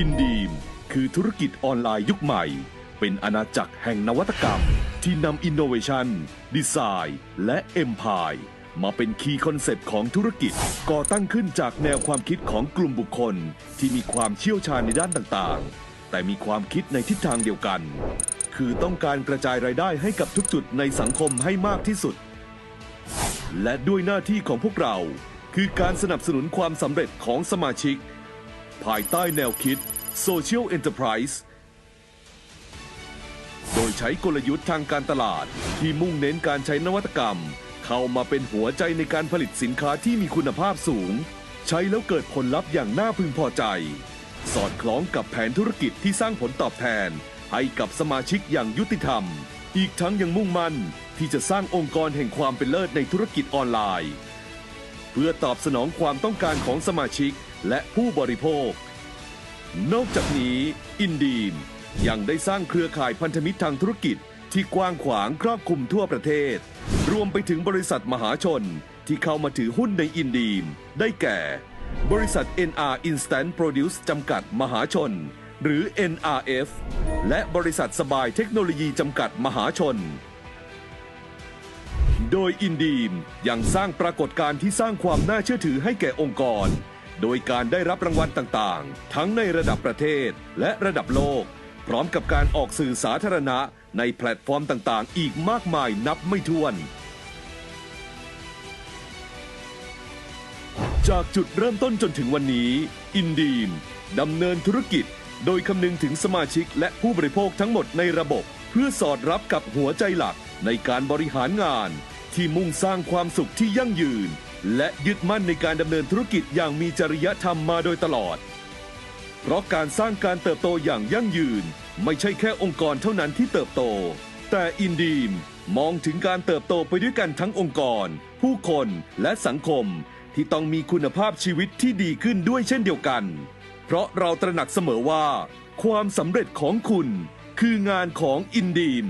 อินดีม คือธุรกิจออนไลน์ยุคใหม่ เป็นอาณาจักรแห่งนวัตกรรม ที่นำอินโนเวชันดีไซน์และเอ็มพายมาเป็นคีย์คอนเซปต์ของธุรกิจก่อตั้งขึ้นจากแนวความคิดของกลุ่มบุคคล ที่มีความเชี่ยวชาญในด้านต่างๆ แต่มีความคิดในทิศทางเดียวกัน คือต้องการกระจายรายได้ให้กับทุกจุดในสังคมให้มากที่สุด และด้วยหน้าที่ของพวกเรา คือการสนับสนุนความสำเร็จของสมาชิก ภายใต้แนวคิด Social Enterprise โดยใช้กลยุทธ์ทางการตลาดที่มุ่งเน้นการใช้นวัตกรรม เข้ามาเป็นหัวใจในการผลิตสินค้าที่มีคุณภาพสูง ใช้แล้วเกิดผลลัพธ์อย่างน่าพึงพอใจ สอดคล้องกับแผนธุรกิจที่สร้างผลตอบแทน ให้กับสมาชิกอย่างยุติธรรม อีกทั้งยังมุ่งมั่นที่จะสร้างองค์กรแห่งความเป็นเลิศในธุรกิจออนไลน์ เพื่อตอบสนองความต้องการของสมาชิก และผู้บริโภค นอกจากนี้อินดีมยังได้สร้างเครือข่ายพันธมิตรทางธุรกิจที่กว้างขวางครอบคลุมทั่วประเทศ รวมไปถึงบริษัทมหาชนที่เข้ามาถือหุ้นในอินดีมได้แก่ บริษัท NR Instant Produce จำกัดมหาชน หรือ NRF และบริษัทสบายเทคโนโลยีจำกัดมหาชน โดยอินดีมยังสร้างปรากฏการณ์ที่สร้างความน่าเชื่อถือให้แก่องค์กร โดยการได้รับรางวัลต่างๆ ทั้งในระดับประเทศและระดับโลก พร้อมกับการออกสื่อสาธารณะในแพลตฟอร์มต่างๆ อีกมากมายนับไม่ถ้วน จากจุดเริ่มต้นจนถึงวันนี้ อินดีมดำเนินธุรกิจ โดยคำนึงถึงสมาชิกและผู้บริโภคทั้งหมดในระบบ เพื่อสอดรับกับหัวใจหลักในการบริหารงาน ที่มุ่งสร้างความสุขที่ยั่งยืน และยึดมั่นในการดำเนินธุรกิจอย่างมีจริยธรรมมาโดยตลอด เพราะการสร้างการเติบโตอย่างยั่งยืน ไม่ใช่แค่องค์กรเท่านั้นที่เติบโต แต่อินดีมมองถึงการเติบโตไปด้วยกันทั้งองค์กร ผู้คนและสังคมที่ต้องมีคุณภาพชีวิตที่ดีขึ้นด้วยเช่นเดียวกัน เพราะเราตระหนักเสมอว่า ความสำเร็จของคุณคืองานของอินดีม